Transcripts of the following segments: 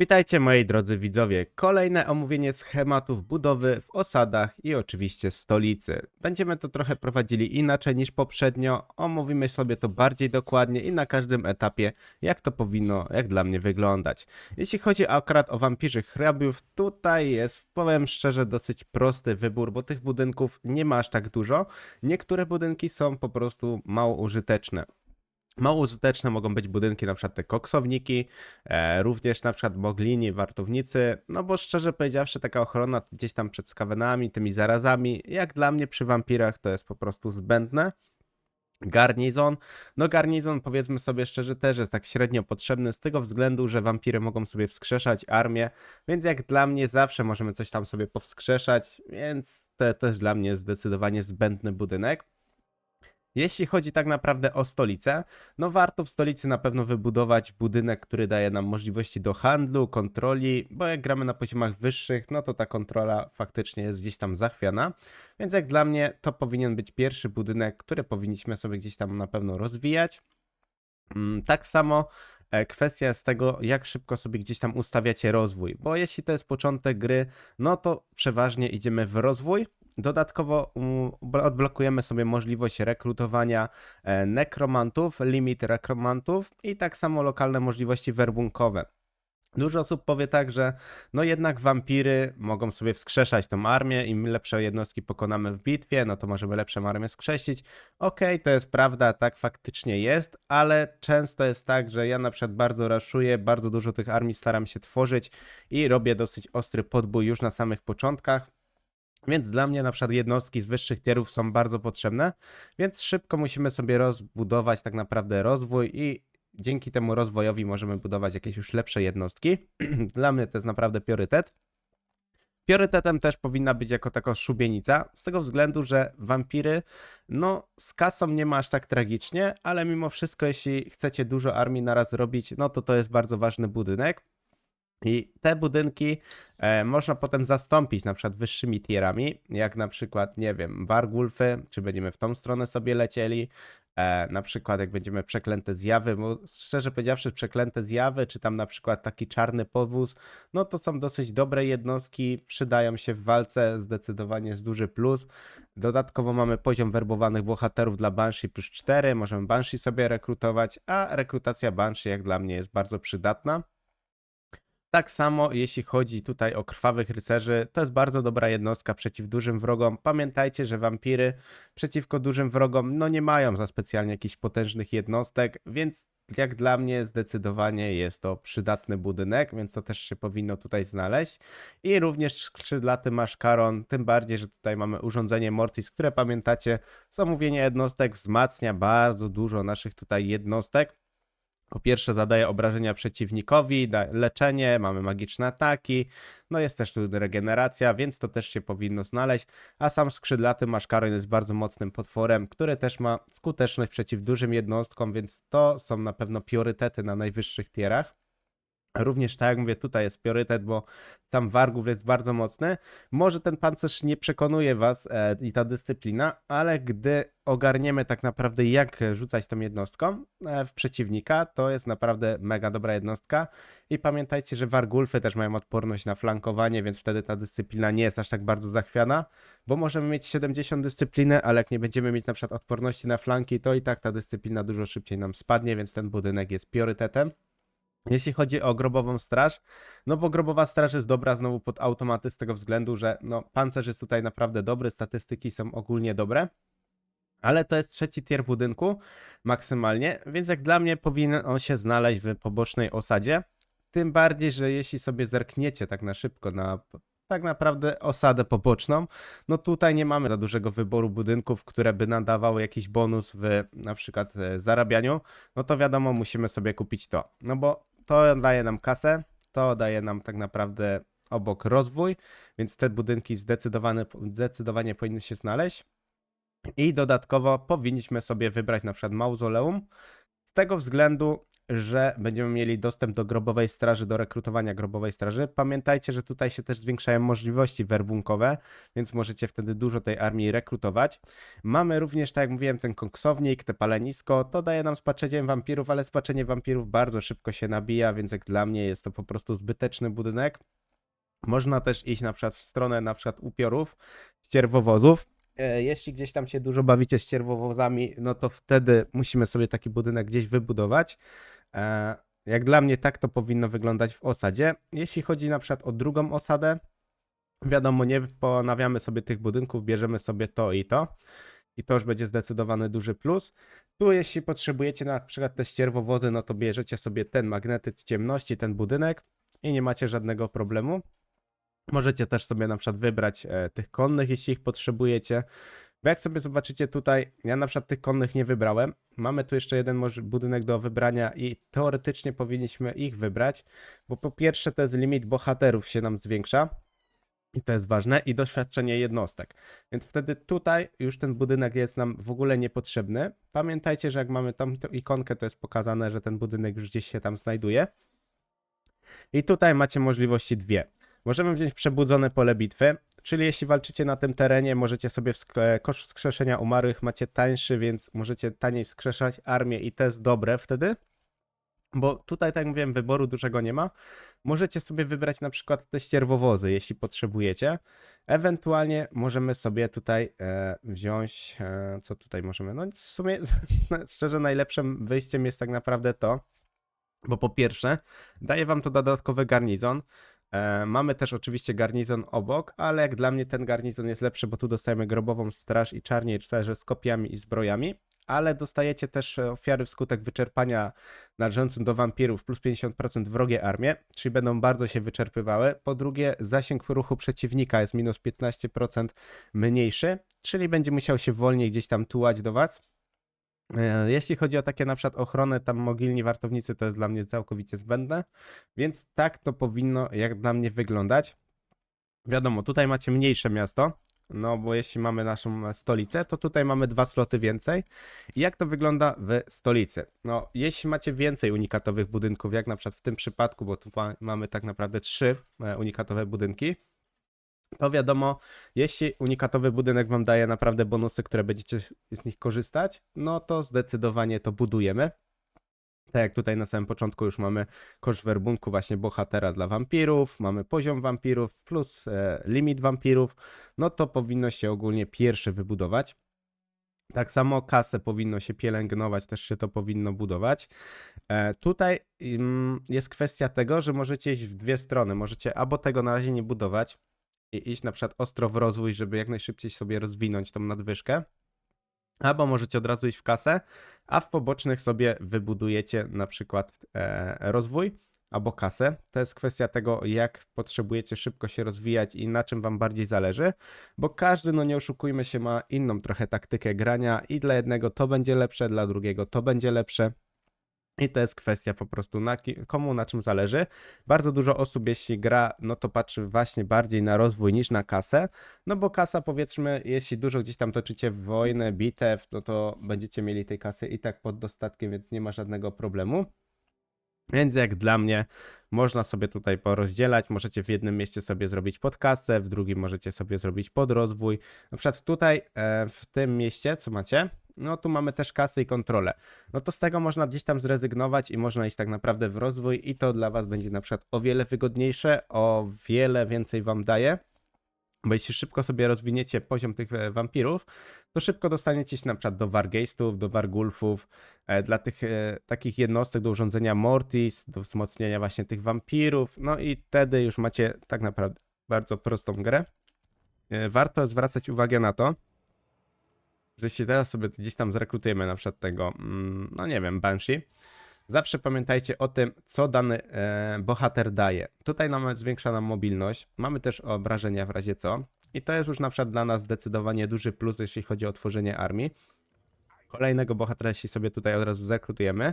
Witajcie moi drodzy widzowie. Kolejne omówienie schematów budowy w osadach i oczywiście stolicy. Będziemy to trochę prowadzili inaczej niż poprzednio. Omówimy sobie to bardziej dokładnie i na każdym etapie, jak to powinno, jak dla mnie wyglądać. Jeśli chodzi akurat o wampirzych hrabiów, tutaj jest, powiem szczerze, dosyć prosty wybór, bo tych budynków nie ma aż tak dużo. Niektóre budynki są po prostu mało użyteczne. Mało użyteczne mogą być budynki, na przykład te koksowniki, e, również na przykład moglini, wartownicy, no bo szczerze powiedziawszy taka ochrona gdzieś tam przed skawenami, tymi zarazami, jak dla mnie przy wampirach to jest po prostu zbędne. Garnizon. No garnizon powiedzmy sobie szczerze też jest tak średnio potrzebny z tego względu, że wampiry mogą sobie wskrzeszać armię, więc jak dla mnie zawsze możemy coś tam sobie powskrzeszać, więc to też dla mnie zdecydowanie zbędny budynek. Jeśli chodzi tak naprawdę o stolicę, no warto w stolicy na pewno wybudować budynek, który daje nam możliwości do handlu, kontroli, bo jak gramy na poziomach wyższych, no to ta kontrola faktycznie jest gdzieś tam zachwiana. Więc jak dla mnie to powinien być pierwszy budynek, który powinniśmy sobie gdzieś tam na pewno rozwijać. Mm, Tak samo e, kwestia jest tego, jak szybko sobie gdzieś tam ustawiacie rozwój, bo jeśli to jest początek gry, no to przeważnie idziemy w rozwój. Dodatkowo um, odblokujemy sobie możliwość rekrutowania e, nekromantów, limit rekromantów i tak samo lokalne możliwości werbunkowe. Dużo osób powie tak, że no jednak wampiry mogą sobie wskrzeszać tą armię, im lepsze jednostki pokonamy w bitwie, no to możemy lepszą armię wskrzesić. Okej, to jest prawda, tak faktycznie jest, ale często jest tak, że ja na przykład bardzo raszuję, bardzo dużo tych armii staram się tworzyć i robię dosyć ostry podbój już na samych początkach. Więc dla mnie na przykład jednostki z wyższych tierów są bardzo potrzebne, więc szybko musimy sobie rozbudować tak naprawdę rozwój i dzięki temu rozwojowi możemy budować jakieś już lepsze jednostki. dla mnie to jest naprawdę priorytet. Priorytetem też powinna być jako taka szubienica, z tego względu, że wampiry, no z kasą nie ma aż tak tragicznie, ale mimo wszystko, jeśli chcecie dużo armii naraz robić, no to to jest bardzo ważny budynek. I te budynki e, można potem zastąpić na przykład wyższymi tierami, jak na przykład, nie wiem, Wargulfy, czy będziemy w tą stronę sobie lecieli, e, na przykład jak będziemy przeklęte zjawy, bo szczerze powiedziawszy przeklęte zjawy, czy tam na przykład taki czarny powóz, no to są dosyć dobre jednostki, przydają się w walce, zdecydowanie jest duży plus. Dodatkowo mamy poziom werbowanych bohaterów dla Banshee plus 4, możemy Banshee sobie rekrutować, a rekrutacja Banshee jak dla mnie jest bardzo przydatna. Tak samo jeśli chodzi tutaj o krwawych rycerzy, to jest bardzo dobra jednostka przeciw dużym wrogom. Pamiętajcie, że wampiry przeciwko dużym wrogom no nie mają za specjalnie jakichś potężnych jednostek, więc jak dla mnie zdecydowanie jest to przydatny budynek, więc to też się powinno tutaj znaleźć. I również skrzydlaty maszkaron, tym bardziej, że tutaj mamy urządzenie Mortis, które pamiętacie, z omówienia jednostek wzmacnia bardzo dużo naszych tutaj jednostek. Po pierwsze zadaje obrażenia przeciwnikowi, leczenie, mamy magiczne ataki, no jest też tu regeneracja, więc to też się powinno znaleźć, a sam skrzydlaty maszkaron jest bardzo mocnym potworem, który też ma skuteczność przeciw dużym jednostkom, więc to są na pewno priorytety na najwyższych tierach. Również tak jak mówię, tutaj jest priorytet, bo tam Wargów jest bardzo mocny. Może ten pancerz nie przekonuje was e, i ta dyscyplina, ale gdy ogarniemy tak naprawdę jak rzucać tą jednostką e, w przeciwnika, to jest naprawdę mega dobra jednostka. I pamiętajcie, że Wargulfy też mają odporność na flankowanie, więc wtedy ta dyscyplina nie jest aż tak bardzo zachwiana, bo możemy mieć 70 dyscypliny, ale jak nie będziemy mieć na przykład odporności na flanki, to i tak ta dyscyplina dużo szybciej nam spadnie, więc ten budynek jest priorytetem. Jeśli chodzi o grobową straż, no bo grobowa straż jest dobra znowu pod automaty z tego względu, że no pancerz jest tutaj naprawdę dobry, statystyki są ogólnie dobre. Ale to jest trzeci tier budynku maksymalnie, więc jak dla mnie powinien on się znaleźć w pobocznej osadzie. Tym bardziej, że jeśli sobie zerkniecie tak na szybko na tak naprawdę osadę poboczną, no tutaj nie mamy za dużego wyboru budynków, które by nadawały jakiś bonus w na przykład e, zarabianiu, no to wiadomo, musimy sobie kupić to. No bo to daje nam kasę, to daje nam tak naprawdę obok rozwój, więc te budynki zdecydowane, zdecydowanie powinny się znaleźć. I dodatkowo powinniśmy sobie wybrać na przykład mauzoleum. Z tego względu, że będziemy mieli dostęp do grobowej straży, do rekrutowania grobowej straży. Pamiętajcie, że tutaj się też zwiększają możliwości werbunkowe, więc możecie wtedy dużo tej armii rekrutować. Mamy również, tak jak mówiłem, ten koksownik, te palenisko, to daje nam spaczenie wampirów, ale spaczenie wampirów bardzo szybko się nabija, więc jak dla mnie jest to po prostu zbyteczny budynek. Można też iść na przykład w stronę na przykład upiorów, ścierwowozów. E, Jeśli gdzieś tam się dużo bawicie z ścierwowozami, no to wtedy musimy sobie taki budynek gdzieś wybudować. E, Jak dla mnie tak to powinno wyglądać w osadzie. Jeśli chodzi na przykład o drugą osadę, wiadomo, nie ponawiamy sobie tych budynków, bierzemy sobie to i to. I to już będzie zdecydowany duży plus. Tu jeśli potrzebujecie na przykład te ścierwowozy, no to bierzecie sobie ten magnetyt ciemności, ten budynek i nie macie żadnego problemu. Możecie też sobie na przykład wybrać e, tych konnych, jeśli ich potrzebujecie. Bo jak sobie zobaczycie tutaj, ja na przykład tych konnych nie wybrałem. Mamy tu jeszcze jeden budynek do wybrania i teoretycznie powinniśmy ich wybrać, bo po pierwsze to jest limit bohaterów się nam zwiększa. I to jest ważne, i doświadczenie jednostek. Więc wtedy tutaj już ten budynek jest nam w ogóle niepotrzebny. Pamiętajcie, że jak mamy tam ikonkę, to jest pokazane, że ten budynek już gdzieś się tam znajduje. I tutaj macie możliwości dwie. Możemy wziąć przebudzone pole bitwy, czyli jeśli walczycie na tym terenie, możecie sobie e, koszt wskrzeszenia umarłych macie tańszy, więc możecie taniej wskrzeszać armię i to jest dobre wtedy. Bo tutaj, tak jak mówiłem, wyboru dużego nie ma. Możecie sobie wybrać na przykład te ścierwowozy, jeśli potrzebujecie. Ewentualnie możemy sobie tutaj e, wziąć, e, co tutaj możemy, no w sumie szczerze najlepszym wyjściem jest tak naprawdę to, bo po pierwsze daje wam to dodatkowy garnizon, mamy też oczywiście garnizon obok, ale jak dla mnie ten garnizon jest lepszy, bo tu dostajemy grobową straż i czarnie rycerze z kopiami i zbrojami, ale dostajecie też e, ofiary wskutek wyczerpania należącym do wampirów plus 50% wrogie armie, czyli będą bardzo się wyczerpywały. Po drugie, zasięg ruchu przeciwnika jest minus 15% mniejszy, czyli będzie musiał się wolniej gdzieś tam tułać do was. E, Jeśli chodzi o takie na przykład ochronę, tam mogilni wartownicy, to jest dla mnie całkowicie zbędne, więc tak to powinno jak dla mnie wyglądać. Wiadomo, tutaj macie mniejsze miasto, no bo jeśli mamy naszą stolicę, to tutaj mamy dwa sloty więcej. I jak to wygląda w stolicy? No, jeśli macie więcej unikatowych budynków, jak na przykład w tym przypadku, bo tu ma- mamy tak naprawdę trzy e, unikatowe budynki, to wiadomo, jeśli unikatowy budynek wam daje naprawdę bonusy, które będziecie z nich korzystać, no to zdecydowanie to budujemy. Tak jak tutaj na samym początku już mamy koszt werbunku właśnie bohatera dla wampirów, mamy poziom wampirów plus e, limit wampirów, no to powinno się ogólnie pierwsze wybudować. Tak samo kasę powinno się pielęgnować, też się to powinno budować. E, tutaj mm, jest kwestia tego, że możecie iść w dwie strony. Możecie albo tego na razie nie budować, i iść na przykład ostro w rozwój, żeby jak najszybciej sobie rozwinąć tą nadwyżkę. Albo możecie od razu iść w kasę, a w pobocznych sobie wybudujecie na przykład e, rozwój albo kasę. To jest kwestia tego, jak potrzebujecie szybko się rozwijać i na czym wam bardziej zależy, bo każdy, no nie oszukujmy się, ma inną trochę taktykę grania i dla jednego to będzie lepsze, dla drugiego to będzie lepsze. I to jest kwestia po prostu na komu na czym zależy. Bardzo dużo osób, jeśli gra, no to patrzy właśnie bardziej na rozwój niż na kasę. No bo kasa, powiedzmy, jeśli dużo gdzieś tam toczycie wojnę, bitew, no to będziecie mieli tej kasy i tak pod dostatkiem, więc nie ma żadnego problemu. Więc jak dla mnie, można sobie tutaj porozdzielać. Możecie w jednym mieście sobie zrobić pod kasę, w drugim możecie sobie zrobić pod rozwój. Na przykład tutaj, e, w tym mieście, co macie, no tu mamy też kasę i kontrolę. No to z tego można gdzieś tam zrezygnować i można iść tak naprawdę w rozwój i to dla was będzie na przykład o wiele wygodniejsze, o wiele więcej wam daje. Bo jeśli szybko sobie rozwiniecie poziom tych e, wampirów, to szybko dostaniecie się na przykład do Wargeistów, do Wargulfów, e, dla tych e, takich jednostek do urządzenia Mortis, do wzmocnienia właśnie tych wampirów, no i wtedy już macie tak naprawdę bardzo prostą grę. E, warto zwracać uwagę na to, że jeśli teraz sobie gdzieś tam zrekrutujemy na przykład tego, mm, no nie wiem, Banshee, zawsze pamiętajcie o tym, co dany e, bohater daje. Tutaj nam zwiększa nam mobilność, mamy też obrażenia w razie co i to jest już na przykład dla nas zdecydowanie duży plus, jeśli chodzi o tworzenie armii. Kolejnego bohatera, jeśli sobie tutaj od razu zrekrutujemy.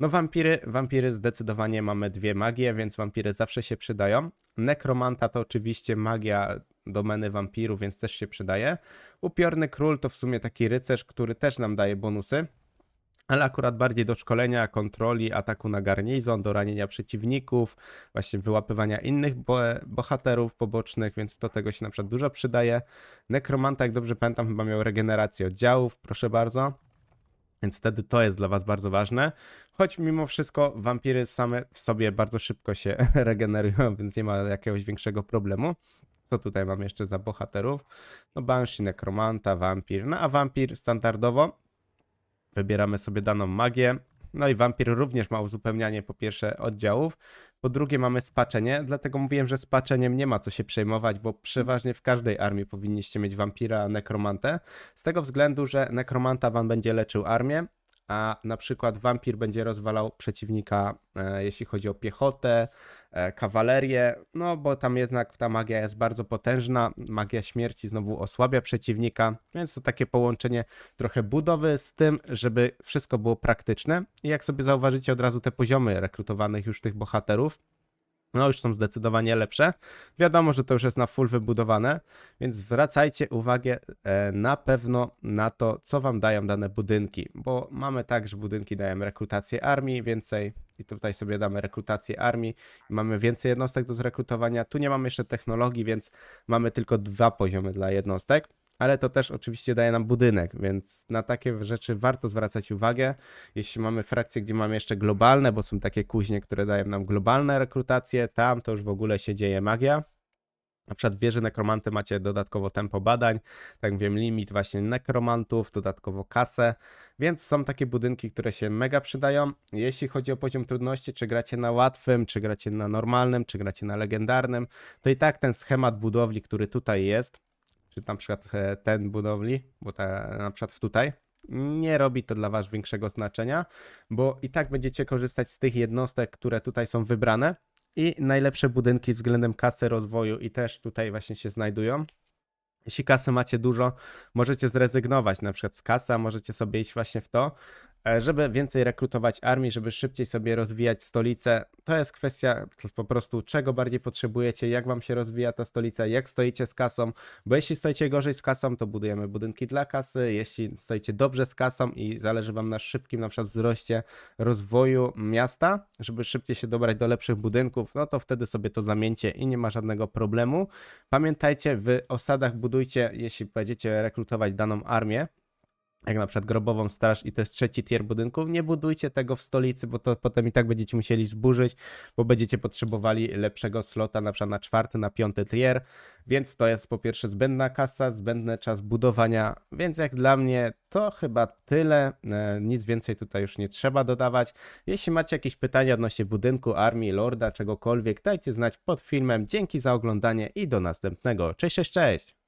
No wampiry, wampiry zdecydowanie mamy dwie magie, więc wampiry zawsze się przydają. Nekromanta to oczywiście magia domeny wampirów, więc też się przydaje. Upiorny król to w sumie taki rycerz, który też nam daje bonusy. ale akurat bardziej do szkolenia, kontroli, ataku na garnizon, do ranienia przeciwników, właśnie wyłapywania innych bo bohaterów pobocznych, więc do tego się na przykład dużo przydaje. Nekromanta, jak dobrze pamiętam, chyba miał regenerację oddziałów, proszę bardzo. Więc wtedy to jest dla Was bardzo ważne. Choć mimo wszystko wampiry same w sobie bardzo szybko się regenerują, więc nie ma jakiegoś większego problemu. Co tutaj mam jeszcze za bohaterów? No Banshee, Nekromanta, Wampir. No a Wampir standardowo wybieramy sobie daną magię. No i wampir również ma uzupełnianie po pierwsze oddziałów, po drugie mamy spaczenie, dlatego mówiłem, że spaczeniem nie ma co się przejmować, bo przeważnie w każdej armii powinniście mieć wampira, nekromantę. Z tego względu, że nekromanta wam będzie leczył armię, a na przykład wampir będzie rozwalał przeciwnika, e, jeśli chodzi o piechotę, e, kawalerię, no bo tam jednak ta magia jest bardzo potężna, magia śmierci znowu osłabia przeciwnika, więc to takie połączenie trochę budowy z tym, żeby wszystko było praktyczne. I jak sobie zauważycie od razu te poziomy rekrutowanych już tych bohaterów, no już są zdecydowanie lepsze. Wiadomo, że to już jest na full wybudowane, więc zwracajcie uwagę e, na pewno na to, co wam dają dane budynki, bo mamy tak, że budynki dają rekrutację armii więcej i tutaj sobie damy rekrutację armii, mamy więcej jednostek do zrekrutowania. Tu nie mamy jeszcze technologii, więc mamy tylko dwa poziomy dla jednostek ale to też oczywiście daje nam budynek, więc na takie rzeczy warto zwracać uwagę. Jeśli mamy frakcje, gdzie mamy jeszcze globalne, bo są takie kuźnie, które dają nam globalne rekrutacje, tam to już w ogóle się dzieje magia. Na przykład wieży nekromanty macie dodatkowo tempo badań, tak wiem, limit właśnie nekromantów, dodatkowo kasę, więc są takie budynki, które się mega przydają. Jeśli chodzi o poziom trudności, czy gracie na łatwym, czy gracie na normalnym, czy gracie na legendarnym, to i tak ten schemat budowli, który tutaj jest, czy na przykład e, ten budowli, bo ta, na przykład tutaj, nie robi to dla Was większego znaczenia, bo i tak będziecie korzystać z tych jednostek, które tutaj są wybrane i najlepsze budynki względem kasy rozwoju i też tutaj właśnie się znajdują. Jeśli kasy macie dużo, możecie zrezygnować na przykład z kasy, a możecie sobie iść właśnie w to, żeby więcej rekrutować armii, żeby szybciej sobie rozwijać stolicę. To jest kwestia po prostu czego bardziej potrzebujecie, jak wam się rozwija ta stolica, jak stoicie z kasą, bo jeśli stoicie gorzej z kasą, to budujemy budynki dla kasy, jeśli stoicie dobrze z kasą i zależy wam na szybkim na przykład wzroście rozwoju miasta, żeby szybciej się dobrać do lepszych budynków, no to wtedy sobie to zamieńcie i nie ma żadnego problemu. Pamiętajcie, w osadach budujcie, jeśli będziecie rekrutować daną armię, jak na przykład grobową straż i to jest trzeci tier budynków, nie budujcie tego w stolicy, bo to potem i tak będziecie musieli zburzyć, bo będziecie potrzebowali lepszego slota na przykład na czwarty, na piąty tier, więc to jest po pierwsze zbędna kasa, zbędny czas budowania, więc jak dla mnie to chyba tyle, e, nic więcej tutaj już nie trzeba dodawać. Jeśli macie jakieś pytania odnośnie budynku, armii, lorda, czegokolwiek, dajcie znać pod filmem. Dzięki za oglądanie i do następnego. Cześć, cześć, cześć!